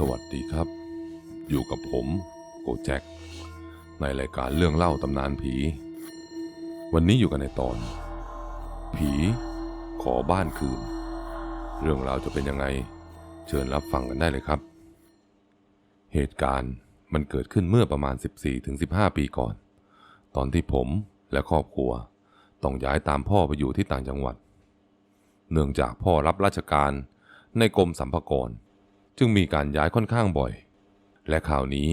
สวัสดีครับ อยู่กับผมโกแจ็คในรายการเรื่องเล่าตำนานผี วันนี้อยู่กันในตอน ผี ขอบ้านคืน เรื่องราวจะเป็นยังไง เชิญรับฟังกันได้เลยครับ เหตุการณ์มันเกิดขึ้นเมื่อประมาณ 14-15 ปีก่อน ตอนที่ผมและครอบครัว ต้องย้ายตามพ่อไปอยู่ที่ต่างจังหวัด เนื่องจากพ่อรับราชการในกรมสัมภากร จึงมีการย้ายค่อนข้างบ่อย และข่าวนี้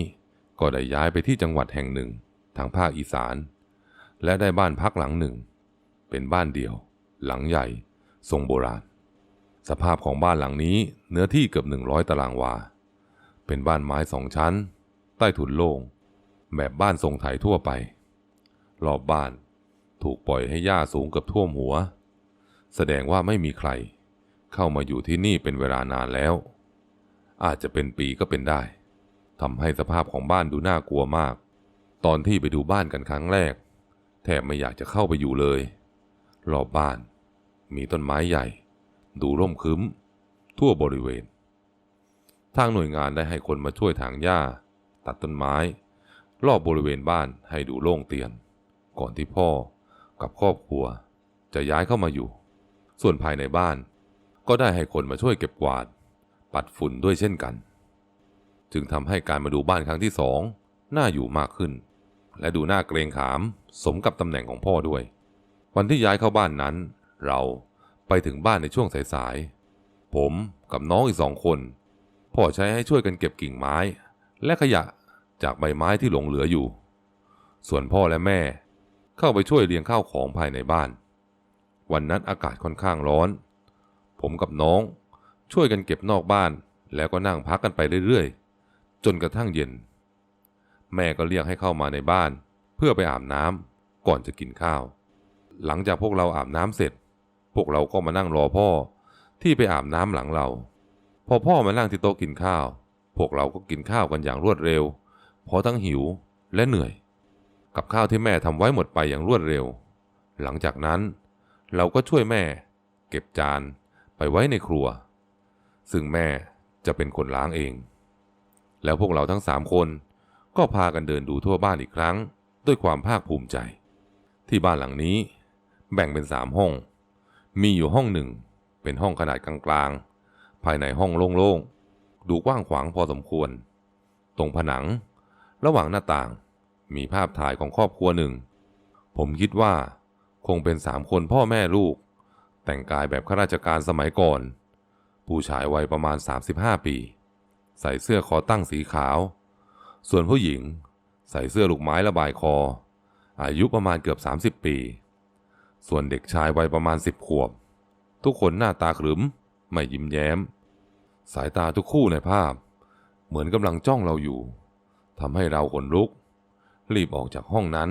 ก็ได้ย้ายไปที่จังหวัดแห่งหนึ่งทางภาคอีสาน และได้บ้านพักหลังหนึ่ง เป็นบ้านเดี่ยว หลังใหญ่ ทรงโบราณ สภาพของบ้านหลังนี้เนื้อที่เกือบ 100 ตารางวา เป็นบ้านไม้สองชั้น ใต้ถุนโล่งแบบบ้านทรงไทยทั่วไป รอบบ้านถูกปล่อยให้หญ้าสูงเกือบท่วมหัว แสดงว่าไม่มีใคร เข้ามาอยู่ที่นี่เป็นเวลานานแล้ว อาจจะเป็นปีก็เป็นได้ทำให้สภาพของบ้านดูน่ากลัวมาก ตอนที่ไปดูบ้านกันครั้งแรก แทบไม่อยากจะเข้าไปอยู่เลย รอบบ้าน มีต้นไม้ใหญ่ ดูร่มครึ้มทั่วบริเวณ ทางหน่วยงานได้ให้คนมาช่วยถางหญ้า ตัดต้นไม้ รอบบริเวณบ้านให้ดูโล่งเตียน ก่อนที่พ่อกับครอบครัว จะย้ายเข้ามาอยู่ ส่วนภายในบ้านก็ได้ให้คนมาช่วยเก็บกวาด ปัดฝุ่นด้วยเช่นกัน จึงทำให้การมาดูบ้านครั้งที่สองน่าอยู่มากขึ้น และดูน่าเกรงขาม สมกับตำแหน่งของพ่อด้วย วันที่ย้ายเข้าบ้านนั้น เราไปถึงบ้านในช่วงสายๆผมกับน้องอีกสองคน พ่อใช้ให้ช่วยกันเก็บกิ่งไม้ และขยะจากใบไม้ที่หลงเหลืออยู่ ส่วนพ่อและแม่เข้าไปช่วยเรียงข้าวของภายในบ้าน วันนั้นอากาศค่อนข้างร้อน ผมกับน้อง ช่วยกันเก็บนอกบ้าน แล้วก็นั่งพักกันไปเรื่อยๆ จนกระทั่งเย็น แม่ก็เรียกให้เข้ามาในบ้าน เพื่อไปอาบน้ำก่อนจะกินข้าว หลังจากพวกเราอาบน้ำเสร็จ พวกเราก็มานั่งรอพ่อที่ไปอาบน้ำหลังเรา พอพ่อมานั่งที่โต๊ะกินข้าว พวกเราก็กินข้าวกันอย่างรวดเร็ว เพราะทั้งหิวและเหนื่อย กับข้าวที่แม่ทำไว้หมดไปอย่างรวดเร็ว หลังจากนั้นเราก็ช่วยแม่ เก็บจานไปไว้ในครัว ซึ่งแม่จะเป็นคนล้างเอง แล้วพวกเราทั้งสามคนก็พากันเดินดูทั่วบ้านอีกครั้ง ด้วยความภาคภูมิใจ ที่บ้านหลังนี้ แบ่งเป็นสามห้อง มีอยู่ห้องหนึ่ง เป็นห้องขนาดกลางๆ ภายในห้องโล่งๆ ดูกว้างขวางพอสมควร ตรงผนัง ระหว่างหน้าต่าง มีภาพถ่ายของครอบครัวหนึ่ง ผมคิดว่า คงเป็นสามคนพ่อแม่ลูก แต่งกายแบบข้าราชการสมัยก่อน ผู้ชายวัยประมาณ 35 ปี ใส่เสื้อคอตั้งสีขาว ส่วนผู้หญิงใส่เสื้อลูกไม้ระบายคอ อายุประมาณเกือบ 30 ปี ส่วนเด็กชายวัยประมาณ 10 ขวบ ทุกคนหน้าตาขรึม ไม่ยิ้มแย้ม สายตาทุกคู่ในภาพ เหมือนกำลังจ้องเราอยู่ทำให้เราขนลุก รีบออกจากห้องนั้น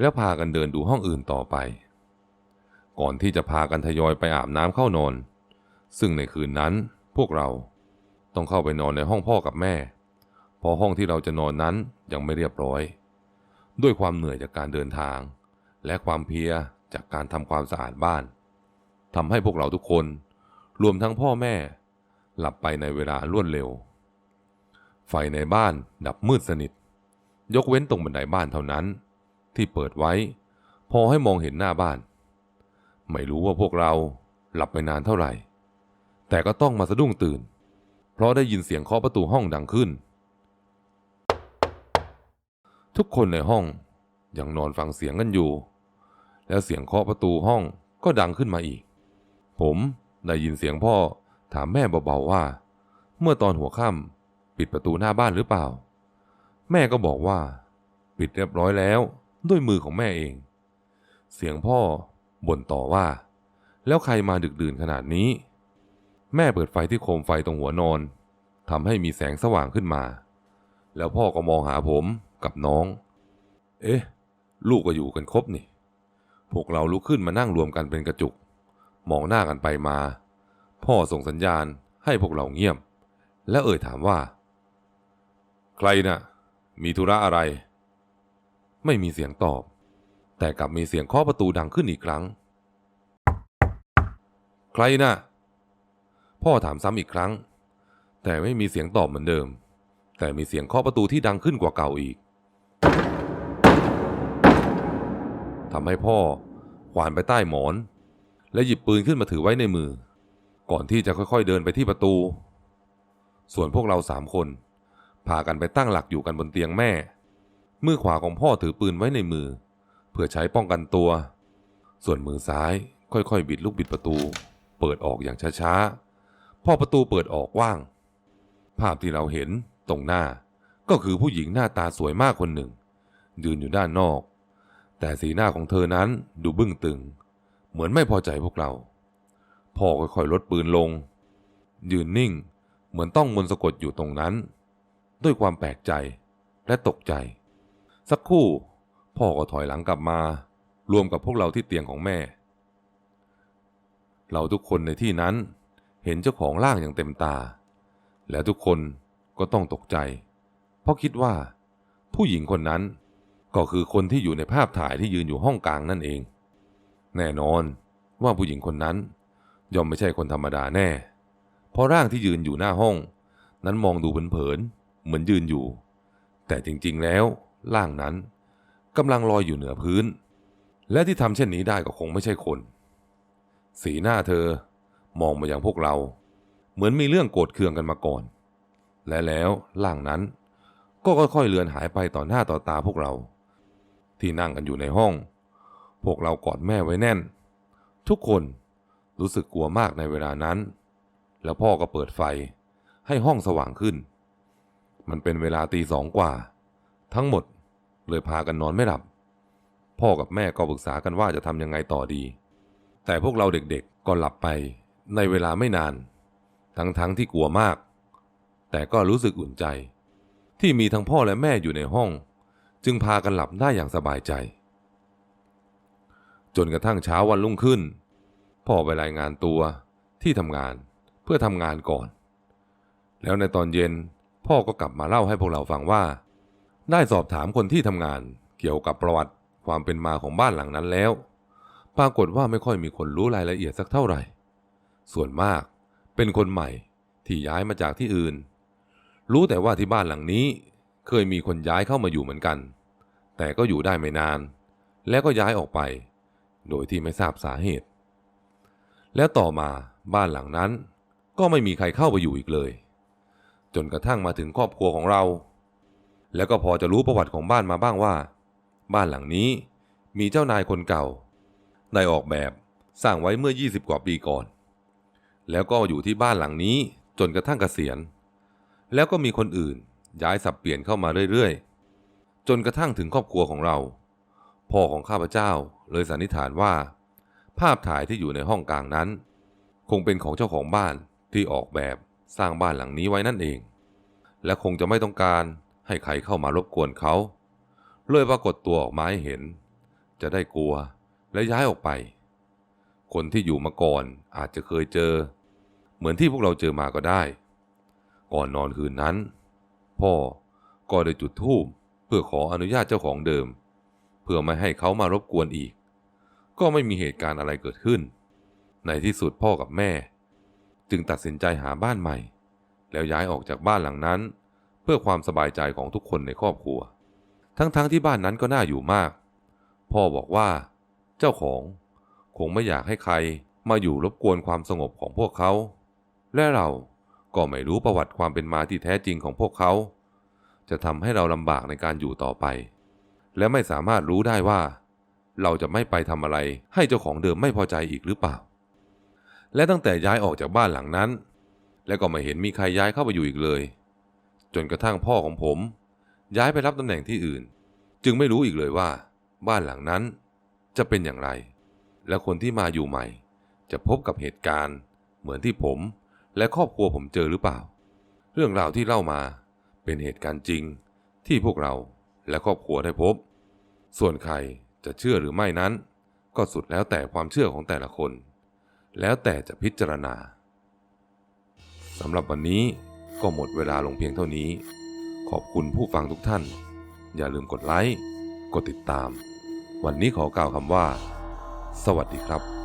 แล้วพากันเดินดูห้องอื่นต่อไป ก่อนที่จะพากันทยอยไปอาบน้ำเข้านอน ซึ่งในคืนนั้นพวกเราต้องเข้าไปนอนในห้องพ่อกับแม่เพราะห้องที่เราจะนอนนั้นยังไม่เรียบร้อย ด้วยความเหนื่อยจากการเดินทาง และความเพียจากการทำความสะอาดบ้านทำให้พวกเราทุกคน รวมทั้งพ่อแม่ หลับไปในเวลารวดเร็ว ไฟในบ้านดับมืดสนิท ยกเว้นตรงบันไดบ้านเท่านั้น ที่เปิดไว้ พอให้มองเห็นหน้าบ้าน ไม่รู้ว่าพวกเราหลับไปนานเท่าไหร่ แต่ก็ต้องมาสะดุ้งตื่น เพราะได้ยินเสียงเคาะประตูห้องดังขึ้น ทุกคนในห้องยังนอนฟังเสียงกันอยู่ แล้วเสียงเคาะประตูห้องก็ดังขึ้นมาอีก ผมได้ยินเสียงพ่อถามแม่เบาๆว่า เมื่อตอนหัวค่ำปิดประตูหน้าบ้านหรือเปล่า แม่ก็บอกว่า ปิดเรียบร้อยแล้วด้วยมือของแม่เอง เสียงพ่อบ่นต่อว่า แล้วใครมาดึกดื่นขนาดนี้ แม่เปิดไฟที่โคมไฟตรงหัวนอนทำให้มีแสงสว่างขึ้นมา แล้วพ่อก็มองหาผมกับน้อง เอ๊ะ ลูกก็อยู่กันครบนี่ พวกเราลุกขึ้นมานั่งรวมกันเป็นกระจุก มองหน้ากันไปมา พ่อส่งสัญญาณให้พวกเราเงียบ และเอ่ยถามว่า ใครนะ่ะ มีธุระอะไร ไม่มีเสียงตอบ แต่กลับมีเสียงเคาะประตูดังขึ้นอีกครั้ง ใครนะ่ะ พ่อถามซ้ำอีกครั้ง แต่ไม่มีเสียงตอบเหมือนเดิม แต่มีเสียงเคาะประตูที่ดังขึ้นกว่าเก่าอีกทำให้พ่อขวานไปใต้หมอน และหยิบปืนขึ้นมาถือไว้ในมือ ก่อนที่จะค่อยๆเดินไปที่ประตู ส่วนพวกเราสามคน พากันไปตั้งหลักอยู่กันบนเตียงแม่ มือขวาของพ่อถือปืนไว้ในมือ เพื่อใช้ป้องกันตัว ส่วนมือซ้ายค่อยๆ บิดลูกบิดประตู เปิดออกอย่างช้าๆ พอประตูเปิดออกกว้าง ภาพที่เราเห็นตรงหน้าก็คือผู้หญิงหน้าตาสวยมากคนหนึ่ง ยืนอยู่ด้านนอก แต่สีหน้าของเธอนั้นดูบึ้งตึง เหมือนไม่พอใจพวกเราพ่อค่อยๆลดปืนลง ยืนนิ่ง เหมือนต้องมนต์สะกดอยู่ตรงนั้น ด้วยความแปลกใจและตกใจ สักครู่พ่อก็ถอยหลังกลับมา รวมกับพวกเราที่เตียงของแม่ เราทุกคนในที่นั้น เห็นเจ้าของร่างอย่างเต็มตา และทุกคนก็ต้องตกใจ เพราะคิดว่า ผู้หญิงคนนั้นก็คือคนที่อยู่ในภาพถ่ายที่ยืนอยู่ห้องกลางนั่นเอง แน่นอนว่าผู้หญิงคนนั้น ย่อมไม่ใช่คนธรรมดาแน่ เพราะร่างที่ยืนอยู่หน้าห้อง นั้นมองดูเผินๆเหมือนยืนอยู่ แต่จริงๆแล้วร่างนั้นกำลังลอยอยู่เหนือพื้น และที่ทำเช่นนี้ได้ก็คงไม่ใช่คน สีหน้าเธอ มองมาอย่างพวกเรา เหมือนมีเรื่องโกรธเคืองกันมาก่อน และแล้วร่างนั้น ก็ค่อยๆเลือนหายไปต่อหน้าต่อตาพวกเรา ที่นั่งกันอยู่ในห้อง พวกเรากอดแม่ไว้แน่น ทุกคนรู้สึกกลัวมากในเวลานั้น แล้วพ่อก็เปิดไฟให้ห้องสว่างขึ้น มันเป็นเวลาตีสองกว่า ทั้งหมดเลยพากันนอนไม่หลับ พ่อกับแม่ก็ปรึกษากันว่าจะทำยังไงต่อดี แต่พวกเราเด็กๆก็หลับไป ในเวลาไม่นาน ทั้งๆทที่กลัวมาก แต่ก็รู้สึกอุ่นใจ ที่มีทั้งพ่อและแม่อยู่ในห้อง จึงพากันหลับได้อย่างสบายใจ จนกระทั่งเช้าวันรุ่งขึ้น พ่อไปรายงานตัวที่ทำงานเพื่อทำงานก่อน แล้วในตอนเย็นพ่อก็กลับมาเล่าให้พวกเราฟังว่า ได้สอบถามคนที่ทำงานเกี่ยวกับประวัติความเป็นมาของบ้านหลังนั้นแล้ว ปรากฏว่าไม่ค่อยมีคนรู้รายละเอียดสักเท่าไหร่ ส่วนมากเป็นคนใหม่ที่ย้ายมาจากที่อื่น รู้แต่ว่าที่บ้านหลังนี้เคยมีคนย้ายเข้ามาอยู่เหมือนกัน แต่ก็อยู่ได้ไม่นาน แล้วก็ย้ายออกไป โดยที่ไม่ทราบสาเหตุ แล้วต่อมาบ้านหลังนั้น ก็ไม่มีใครเข้าไปอยู่อีกเลย จนกระทั่งมาถึงครอบครัวของเรา แล้วก็พอจะรู้ประวัติของบ้านมาบ้างว่า บ้านหลังนี้มีเจ้านายคนเก่า ได้ออกแบบสร้างไว้เมื่อ 20 กว่าปีก่อน แล้วก็อยู่ที่บ้านหลังนี้จนกระทั่งเกษียณ แล้วก็มีคนอื่นย้ายสับเปลี่ยนเข้ามาเรื่อยๆ จนกระทั่งถึงครอบครัวของเรา พ่อของข้าพเจ้าเลยสันนิษฐานว่า ภาพถ่ายที่อยู่ในห้องกลางนั้น คงเป็นของเจ้าของบ้านที่ออกแบบสร้างบ้านหลังนี้ไว้นั่นเอง และคงจะไม่ต้องการให้ใครเข้ามารบกวนเขาเลยปรากฏตัวออกมาให้เห็น จะได้กลัวและย้ายออกไป คนที่อยู่มาก่อนอาจจะเคยเจอ เหมือนที่พวกเราเจอมาก็ได้ ก่อนนอนคืนนั้น พ่อก็ได้จุดธูปเพื่อขออนุญาตเจ้าของเดิม เพื่อไม่ให้เขามารบกวนอีก ก็ไม่มีเหตุการณ์อะไรเกิดขึ้น ในที่สุดพ่อกับแม่ จึงตัดสินใจหาบ้านใหม่ แล้วย้ายออกจากบ้านหลังนั้น เพื่อความสบายใจของทุกคนในครอบครัว ทั้งๆทที่บ้านนั้นก็น่าอยู่มาก พ่อบอกว่า เจ้าของคงไม่อยากให้ใครมาอยู่รบกวนความสงบของพวกเขา และเราก็ไม่รู้ประวัติความเป็นมาที่แท้จริงของพวกเขา จะทำให้เราลำบากในการอยู่ต่อไป และไม่สามารถรู้ได้ว่า เราจะไม่ไปทำอะไรให้เจ้าของเดิมไม่พอใจอีกหรือเปล่า และตั้งแต่ย้ายออกจากบ้านหลังนั้น และก็ไม่เห็นมีใครย้ายเข้าไปอยู่อีกเลย จนกระทั่งพ่อของผม ย้ายไปรับตำแหน่งที่อื่น จึงไม่รู้อีกเลยว่า บ้านหลังนั้น จะเป็นอย่างไร และคนที่มาอยู่ใหม่ จะพบกับเหตุการณ์ เหมือนที่ผม และครอบครัวผมเจอหรือเปล่า เรื่องราวที่เล่ามาเป็นเหตุการณ์จริงที่พวกเราและครอบครัวได้พบ ส่วนใครจะเชื่อหรือไม่นั้น ก็สุดแล้วแต่ความเชื่อของแต่ละคน แล้วแต่จะพิจารณาสำหรับวันนี้ก็หมดเวลาลงเพียงเท่านี้ ขอบคุณผู้ฟังทุกท่าน อย่าลืมกดไลค์ กดติดตาม วันนี้ขอกล่าวคำว่า สวัสดีครับ